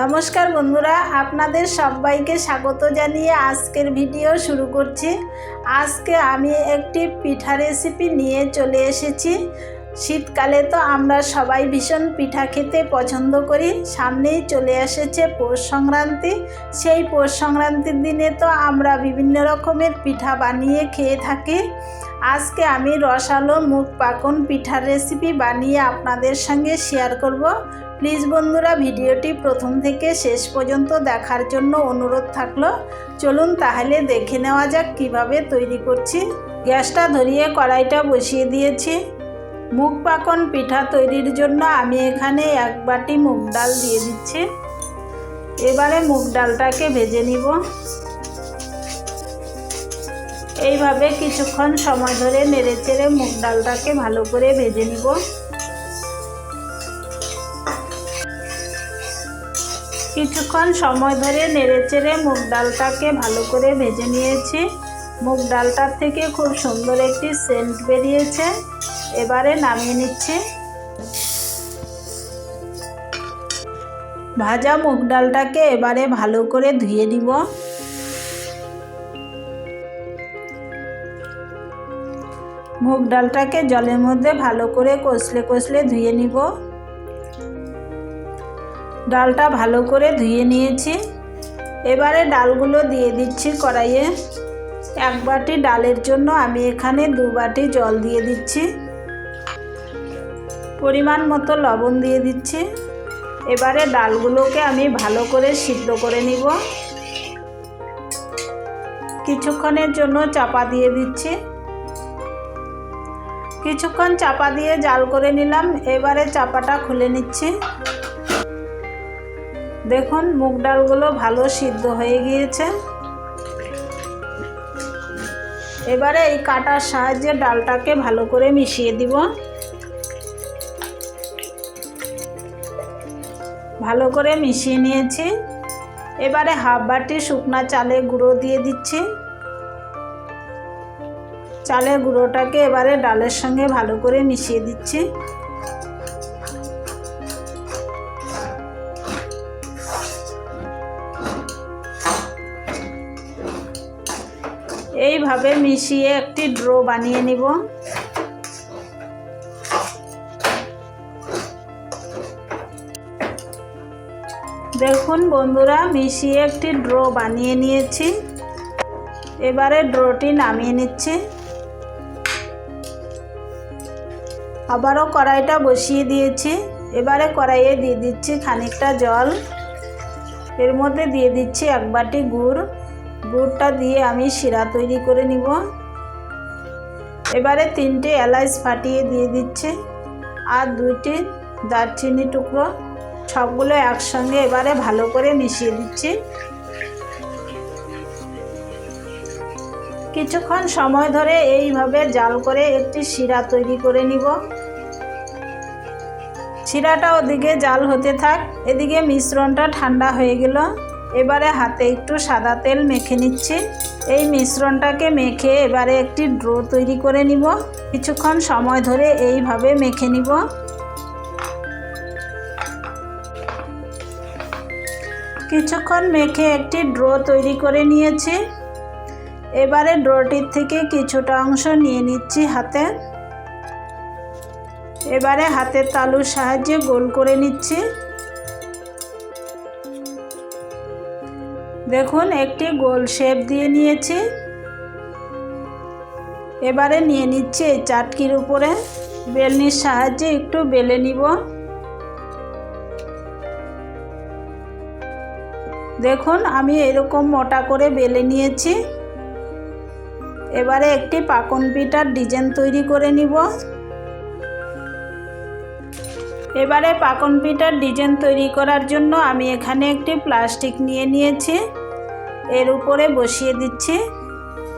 নমস্কার বন্ধুরা, আপনাদের সবাইকে স্বাগত জানিয়ে আজকের ভিডিও শুরু করছি। আজকে আমি একটি পিঠা রেসিপি নিয়ে চলে এসেছি। শীতকালে তো আমরা সবাই ভীষণ পিঠা খেতে পছন্দ করি। সামনেই চলে এসেছে পৌষ সংক্রান্তি। সেই পৌষ সংক্রান্তির দিনে তো আমরা বিভিন্ন রকমের পিঠা বানিয়ে খেয়ে থাকি। আজকে আমি রসালো মুখ পাকন পিঠার রেসিপি বানিয়ে আপনাদের সঙ্গে শেয়ার করব। প্লিজ বন্ধুরা, ভিডিওটি প্রথম থেকে শেষ পর্যন্ত দেখার জন্য অনুরোধ থাকল। চলুন তাহলে দেখে নেওয়া যাক কীভাবে তৈরি করছি। গ্যাসটা ধরিয়ে কড়াইটা বসিয়ে দিয়েছি। মুগ পাকন পিঠা তৈরির জন্য আমি এখানে এক বাটি মুগ ডাল দিয়ে দিচ্ছি। এবারে মুগ ডালটাকে ভেজে নিব। এইভাবে কিছুক্ষণ সময় ধরে নেড়ে চেড়ে মুগ ডালটাকে ভালো করে ভেজে নিব। কিছুক্ষণ সময় ধরে নেড়ে চেড়ে মুগ ডালটাকে ভালো করে ভেজে নিয়েছি। মুগ ডালটার থেকে খুব সুন্দর একটি সেন্ট বেরিয়েছে। এবারে নামিয়ে নিচ্ছি। ভাজা মুগ ডালটাকে এবারে ভালো করে ধুয়ে নিব। মুগ ডালটাকে জলের মধ্যে ভালো করে কষলে কষলে ধুয়ে নিব। ডালটা ভালো করে ধুয়ে নিয়েছি। এবারে ডালগুলো দিয়ে দিচ্ছি কড়াইয়ে। এক বাটি ডালের জন্য আমি এখানে দু বাটি জল দিয়ে দিচ্ছি। পরিমাণ মতো লবণ দিয়ে দিচ্ছি। এবারে ডালগুলোকে আমি ভালো করে সিদ্ধ করে নিব। কিছুক্ষণের জন্য চাপা দিয়ে দিচ্ছি। কিছুক্ষণ চাপা দিয়ে জাল করে নিলাম। এবারে চাপাটা খুলে নিচ্ছি। দেখুন, মুগ ডালগুলো ভালো সিদ্ধ হয়ে গিয়েছে। এবারে এই কাটার সাহায্যে ডালটাকে ভালো করে মিশিয়ে দিব। ভালো করে মিশিয়ে নিয়েছি। এবারে হাফ বাটি শুকনা চালে গুঁড়ো দিয়ে দিচ্ছি। চালের গুঁড়োটাকে এবারে ডালের সঙ্গে ভালো করে মিশিয়ে দিচ্ছি। এইভাবে মিশিয়ে একটি ড্রো বানিয়ে নিব। দেখুন বন্ধুরা, মিশিয়ে একটি ড্রো বানিয়ে নিয়েছি। এবারে ড্রোটি নামিয়ে নিচ্ছি। আবারও কড়াইটা বসিয়ে দিয়েছি। এবারে কড়াইয়ে দিয়ে দিচ্ছি খানিকটা জল। এর মধ্যে দিয়ে দিচ্ছি এক বাটি গুড়। গুড়টা দিয়ে আমি শিরা তৈরি করে নিব। এবারে তিনটে এলাইচ ফাটিয়ে দিয়ে দিচ্ছি আর দুইটি দারচিনি টুকরো। সবগুলো একসঙ্গে এবারে ভালো করে মিশিয়ে দিচ্ছি। কিছুক্ষণ সময় ধরে এইভাবে জাল করে একটি শিরা তৈরি করে নিব। শিরাটা ওদিকে জাল হতে থাক, এদিকে মিশ্রণটা ঠান্ডা হয়ে গেল। এবারে হাতে একটু সাদা তেল মেখে নিচ্ছি। এই মিশ্রণটাকে মেখে এবারে একটি ড্রো তৈরি করে নিব। কিছুক্ষণ সময় ধরে এইভাবে মেখে নিব। কিছুক্ষণ মেখে একটি ড্রো তৈরি করে নিয়েছি। এবারে ড্রোটির থেকে কিছুটা অংশ নিয়ে নিচ্ছি হাতে। এবারে হাতের তালুর সাহায্যে গোল করে নিচ্ছি। দেখুন, একটি গোল শেপ দিয়ে নিয়েছি। এবারে নিয়ে নিচ্ছি এই চাটকির উপরে। বেলনির সাহায্যে একটু বেলে নিব। দেখুন, আমি এরকম মোটা করে বেলে নিয়েছি। এবারে একটি পাকন পিঠার ডিজাইন তৈরি করে নিব। এবারে পাকন পিঠার ডিজাইন তৈরি করার জন্য আমি এখানে একটি প্লাস্টিক নিয়ে নিয়েছি। এর উপরে বসিয়ে দিচ্ছি।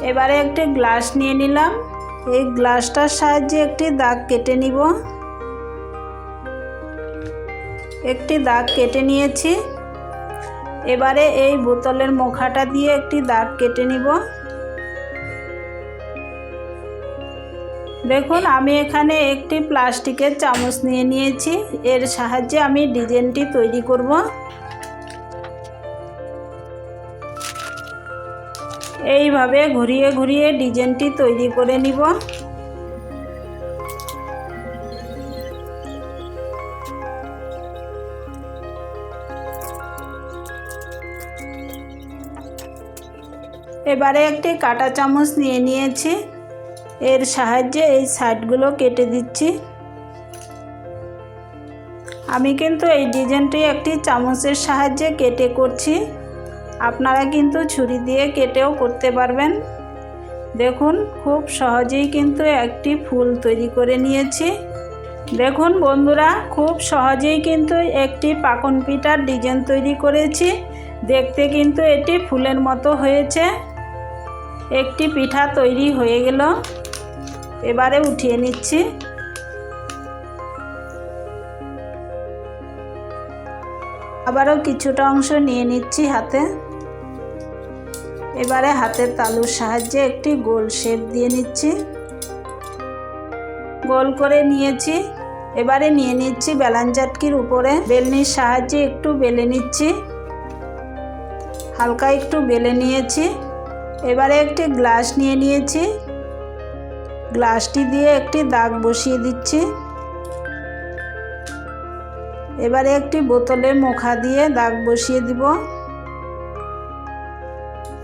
এবারে একটি গ্লাস নিয়ে নিলাম। এই গ্লাসটার সাহায্যে একটি দাগ কেটে নিব। একটি দাগ কেটে নিয়েছি। এবারে এই বোতলের মুখাটা দিয়ে একটি দাগ কেটে নিব। দেখুন, আমি এখানে একটি প্লাস্টিকের চামচ নিয়ে নিয়েছি। এর সাহায্যে আমি ডিজাইনটি তৈরি করব। এইভাবে ঘুরিয়ে ঘুরিয়ে ডিজাইনটি তৈরি করে নিব। এবারে একটি কাঁটা চামচ নিয়ে নিয়েছি। এর সাহায্যে এই সাইডগুলো কেটে দিচ্ছি। আমি কিন্তু এই ডিজাইনটি একটি চামচের সাহায্যে কেটে করছি। আপনারা কিন্তু ছুরি দিয়ে কেটেও করতে পারবেন। দেখুন, খুব সহজেই কিন্তু একটি ফুল তৈরি করে নিয়েছি। দেখুন বন্ধুরা, খুব সহজেই কিন্তু একটি পাকন পিঠার ডিজাইন তৈরি করেছি। দেখতে কিন্তু এটি ফুলের মতো হয়েছে। একটি পিঠা তৈরি হয়ে গেল। এবারে উঠিয়ে নিচ্ছি। আবারও কিছুটা অংশ নিয়ে নিচ্ছি হাতে। এবারে হাতের তালুর সাহায্যে একটি গোল শেপ দিয়ে নিচ্ছি। গোল করে নিয়েছি। এবারে নিয়ে নিচ্ছি বেলান চাটকির উপরে। বেলনির সাহায্যে একটু বেলে নিচ্ছি। হালকা একটু বেলে নিয়েছি। এবারে একটি গ্লাস নিয়ে নিয়েছি। গ্লাসটি দিয়ে একটি দাগ বসিয়ে দিচ্ছি। এবারে একটি বোতলে মুখা দিয়ে দাগ বসিয়ে দিব।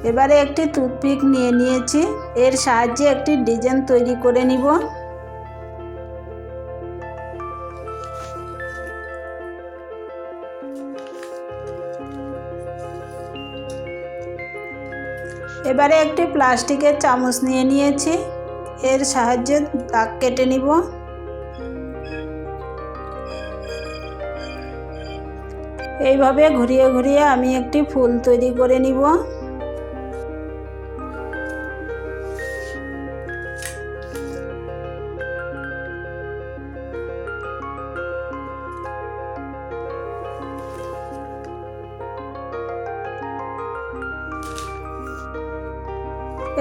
এবারে একটি টুথপিক নিয়ে নিয়েছি। এর সাহায্যে একটি ডিজাইন তৈরি করে নিব। এবারে একটি প্লাস্টিকের চামচ নিয়ে নিয়েছি। এর সাহায্যে দাগ কেটে নিব। এইভাবে ঘুরিয়ে ঘুরিয়ে আমি একটি ফুল তৈরি করে নিব।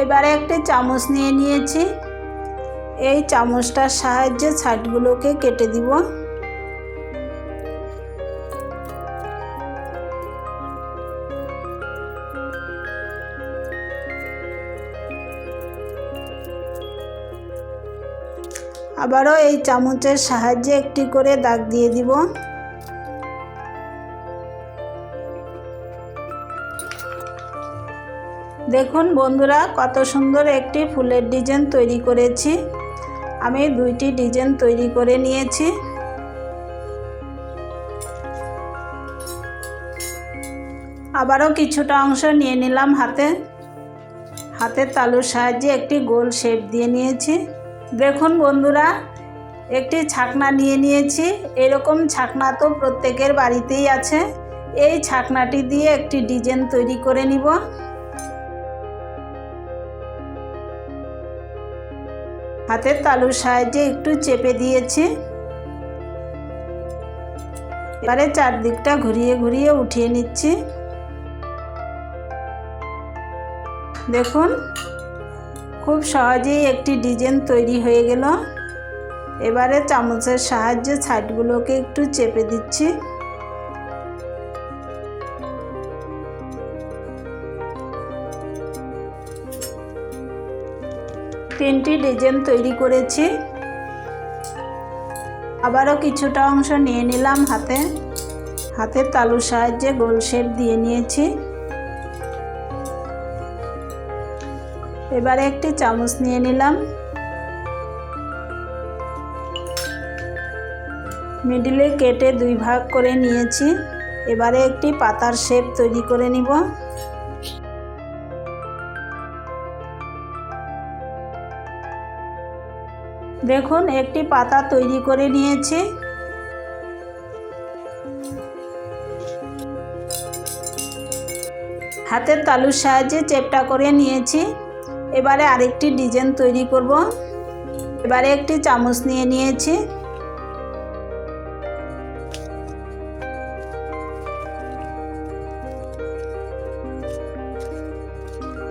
এবারে একটি চামচ নিয়ে নিয়েছি। এই চামচটার সাহায্যে ছাটগুলোকে কেটে দিব। আবারও এই চামচের সাহায্যে একটি করে দাগ দিয়ে দিব। দেখুন বন্ধুরা, কত সুন্দর একটি ফুলের ডিজাইন তৈরি করেছি। আমি দুইটি ডিজাইন তৈরি করে নিয়েছি। আবারও কিছুটা অংশ নিয়ে নিলাম হাতে। হাতের তালুর সাহায্যে একটি গোল শেপ দিয়ে নিয়েছি। দেখুন বন্ধুরা, একটি ছাকনা নিয়ে নিয়েছি। এরকম ছাকনা তো প্রত্যেকের বাড়িতেই আছে। এই ছাকনাটি দিয়ে একটি ডিজাইন তৈরি করে নিব। হাতের তালুর সাহায্যে একটু চেপে দিয়েছি। এবারে চারদিকটা ঘুরিয়ে ঘুরিয়ে উঠিয়ে নিচ্ছি। দেখুন, খুব সহজেই একটি ডিজাইন তৈরি হয়ে গেল। এবারে চামচের সাহায্যে ছাইটগুলোকে একটু চেপে দিচ্ছি। তিনটি ডিজাইন তৈরি করেছি। আবারও কিছুটা অংশ নিয়ে নিলাম হাতে। হাতের তালুর সাহায্যে গোল শেপ দিয়ে নিয়েছি। এবারে একটি চামচ নিয়ে নিলাম। মিডিলে কেটে দুই ভাগ করে নিয়েছি। এবারে একটি পাতার শেপ তৈরি করে নিব। দেখুন, একটি পাতা তৈরি করে নিয়েছি। হাতের তালুর সাহায্যে চেপটা করে নিয়েছি। এবারে আরেকটি ডিজাইন তৈরি করব। এবারে একটি চামচ নিয়ে নিয়েছি।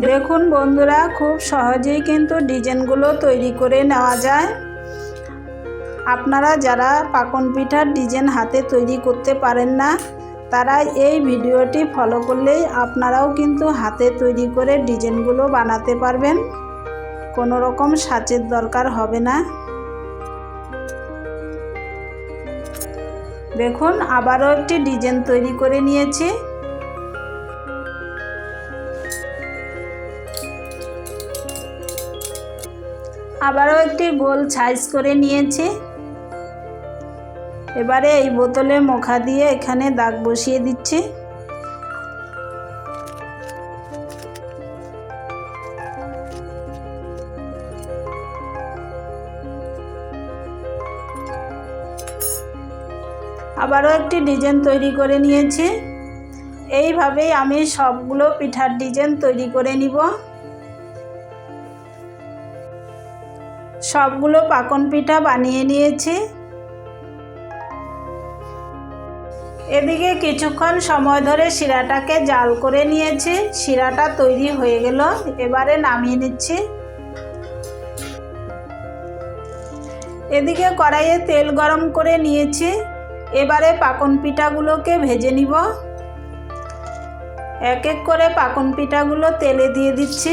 দেখুন বন্ধুরা, খুব সহজেই কিন্তু ডিজাইনগুলো তৈরি করে নেওয়া যায়। আপনারা যারা পাকন পিঠার ডিজাইন হাতে তৈরি করতে পারেন না, তারা এই ভিডিওটি ফলো করলেই আপনারাও কিন্তু হাতে তৈরি করে ডিজাইনগুলো বানাতে পারবেন। কোনো রকম সাচের দরকার হবে না। দেখুন, আবারও একটি ডিজাইন তৈরি করে নিয়েছি। আবারও একটি গোল সাইজ করে নিয়েছি। এবারে এই বোতলে মোখা দিয়ে এখানে দাগ বসিয়ে দিচ্ছি। আবারও একটি ডিজাইন তৈরি করে নিয়েছি। এইভাবেই আমি সবগুলো পিঠার ডিজাইন তৈরি করে নিব। সবগুলো পাকন পিঠা বানিয়ে নিয়েছি। এদিকে কিছুক্ষণ সময় ধরে শিরাটাকে জাল করে নিয়েছি। শিরাটা তৈরি হয়ে গেল, এবারে নামিয়ে নিচ্ছি। এদিকে কড়াইয়ে তেল গরম করে নিয়েছি। এবারে পাকন পিঠাগুলোকে ভেজে নিব। এক এক করে পাকন পিঠাগুলো তেলে দিয়ে দিচ্ছি।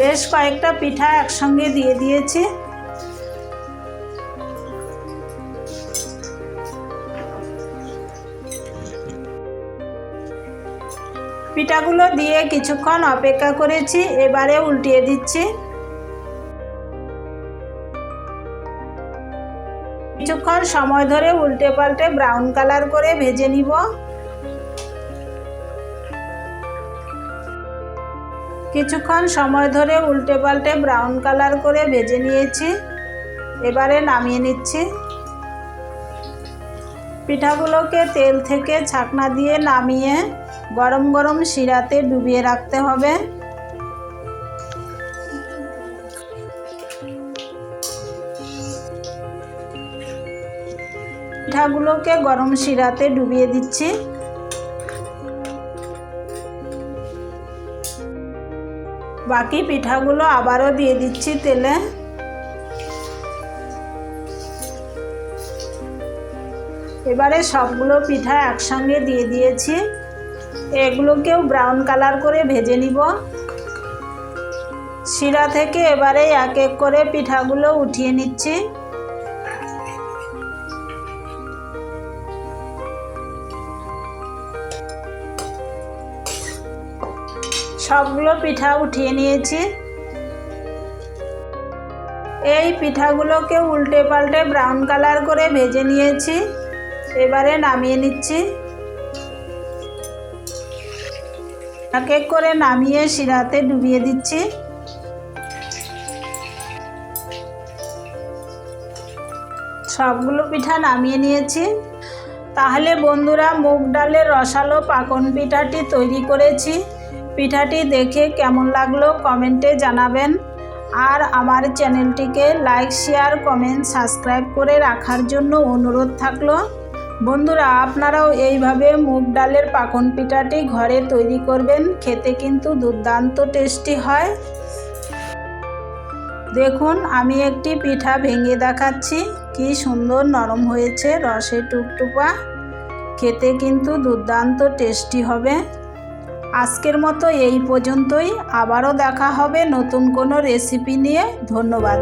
বেশ কয়েকটা পিঠা একসঙ্গে দিয়ে দিয়েছি। পিঠাগুলো দিয়ে কিছুক্ষণ অপেক্ষা করেছি, এবারে উল্টিয়ে দিচ্ছি। কিছুক্ষণ সময় ধরে উল্টে পাল্টে ব্রাউন কালার করে ভেজে নিব। কিছুক্ষণ সময় ধরে উল্টে পাল্টে ব্রাউন কালার করে ভেজে নিয়েছি, এবারে নামিয়ে নিচ্ছি। পিঠাগুলোকে তেল থেকে ছাকনা দিয়ে নামিয়ে গরম গরম শিরাতে ডুবিয়ে রাখতে হবে। পিঠাগুলোকে গরম শিরাতে ডুবিয়ে দিচ্ছি। বাকি পিঠাগুলো আবারও দিয়ে দিচ্ছি তেলে। এবারে সবগুলো পিঠা একসঙ্গে দিয়ে দিয়েছি। এগুলোকেও ব্রাউন কালার করে ভেজে নিব। শিরা থেকে এবারে এক এক করে পিঠাগুলো উঠিয়ে নিচ্ছি। সবগুলো পিঠা উঠিয়ে নিয়েছি। এই পিঠাগুলোকে উল্টে পাল্টে ব্রাউন কালার করে ভেজে নিয়েছি। এবারে নামিয়ে নিচ্ছি। এক এক করে নামিয়ে শিরাতে ডুবিয়ে দিচ্ছি। সবগুলো পিঠা নামিয়ে নিয়েছি। তাহলে বন্ধুরা মুগ ডালের রসালো পাকন পিঠাটি তৈরি করেছি। পিঠাটি দেখে কেমন লাগল কমেন্টে জানাবেন। আর আমার চ্যানেলটিকে লাইক, শেয়ার, কমেন্ট, সাবস্ক্রাইব করে রাখার জন্য অনুরোধ থাকল। বন্ধুরা, আপনারাও এইভাবে মুগ ডালের পাকন পিঠাটি ঘরে তৈরি করবেন, খেতে কিন্তু দুর্দান্ত টেস্টি হয়। দেখুন, আমি একটি পিঠা ভেঙে দেখাচ্ছি, কি সুন্দর নরম হয়েছে রসে টুকটুপা খেতে কিন্তু দুর্দান্ত টেস্টি হবে। আজকের মতো এই পর্যন্তই, আবারও দেখা হবে নতুন কোনো রেসিপি নিয়ে। ধন্যবাদ।